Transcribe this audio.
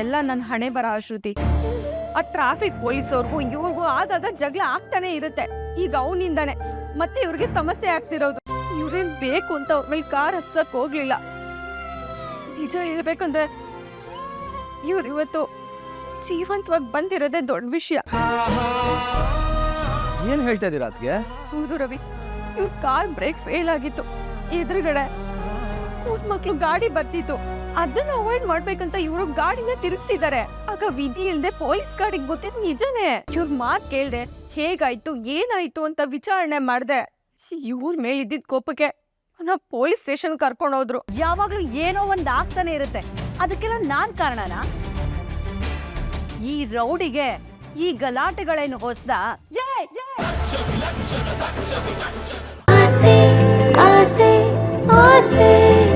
ಎಲ್ಲ ನನ್ನ ಹಣೆ ಬರ ಶ್ರುತಿ. ಆ ಟ್ರಾಫಿಕ್ ಪೊಲೀಸವ್ರಿಗೂ ಇವ್ರಿಗೂ ಆಗಾಗ ಜಗಳ ಆಗ್ತಾನೆ ಇರುತ್ತೆ. ಈಗ ಅವನಿಂದಾನೆ. ಮತ್ತೆ ಇವ್ರಿಗೆ ಸಮಸ್ಯೆ ಆಗ್ತಿರೋದು. ಇವ್ರೇನ್ ಬೇಕು ಅಂತ ಅವ್ರ ಮೇಲೆ ಕಾರ್ ಹತ್ಸಕ್ ಹೋಗ್ಲಿಲ್ಲ. ನಿಜ ಹೇಳ್ಬೇಕಂದ್ರೆ ಇವ್ರು ಇವತ್ತು ಜೀವಂತವಾಗಿ ಬಂದಿರೋದೇ ದೊಡ್ಡ ವಿಷಯ. ಏನ್ ಹೇಳ್ತಾ ಇದ್ದೀರಾ ಅದ್ಗೆ ಹೌದು ರವಿ ಇವ್ರ ಕಾರ್ ಬ್ರೇಕ್ ಫೇಲ್ ಆಗಿತ್ತು. ಎದುರುಗಡೆ ಮಕ್ಳು ಗಾಡಿ ಬರ್ತಿತ್ತು. ಅದನ್ನ ಅವಾಯ್ಡ್ ಮಾಡ್ಬೇಕಂತ ಇವರು ಗಾಡಿನ ತಿರುಗಿಸಿದ್ದಾರೆ ಆಗ ವಿಧಿ ಇಲ್ದೆ ಪೊಲೀಸ್ ಗಾಡಿಗೆ ಗೊತ್ತಿದ್ ನಿಜನೇ. ಇವ್ರ ಮಾತ್ ಕೇಳ್ದೆ ಹೇಗಾಯ್ತು? ಏನಾಯ್ತು? ಅಂತ ವಿಚಾರಣೆ ಮಾಡ್ದೆ. ಇವ್ರ ಮೇಲಿದ್ದಿದ್ ಕೋಪಕ್ಕೆ ನಾ ಪೊಲೀಸ್ ಸ್ಟೇಷನ್ ಕರ್ಕೊಂಡು ಹೋದ್ರು. ಯಾವಾಗ್ಲೂ ಏನೋ ಒಂದ್ ಆಗ್ತಾನೆ ಇರುತ್ತೆ. ಅದಕ್ಕೆಲ್ಲ ನಾನ್ ಕಾರಣನಾ? ಈ ರೌಡಿಗೆ ಈ ಗಲಾಟೆಗಳೇನು ಹೊಸ್ದ? ಆಸೆ ಆಸೆ ಆಸೆ.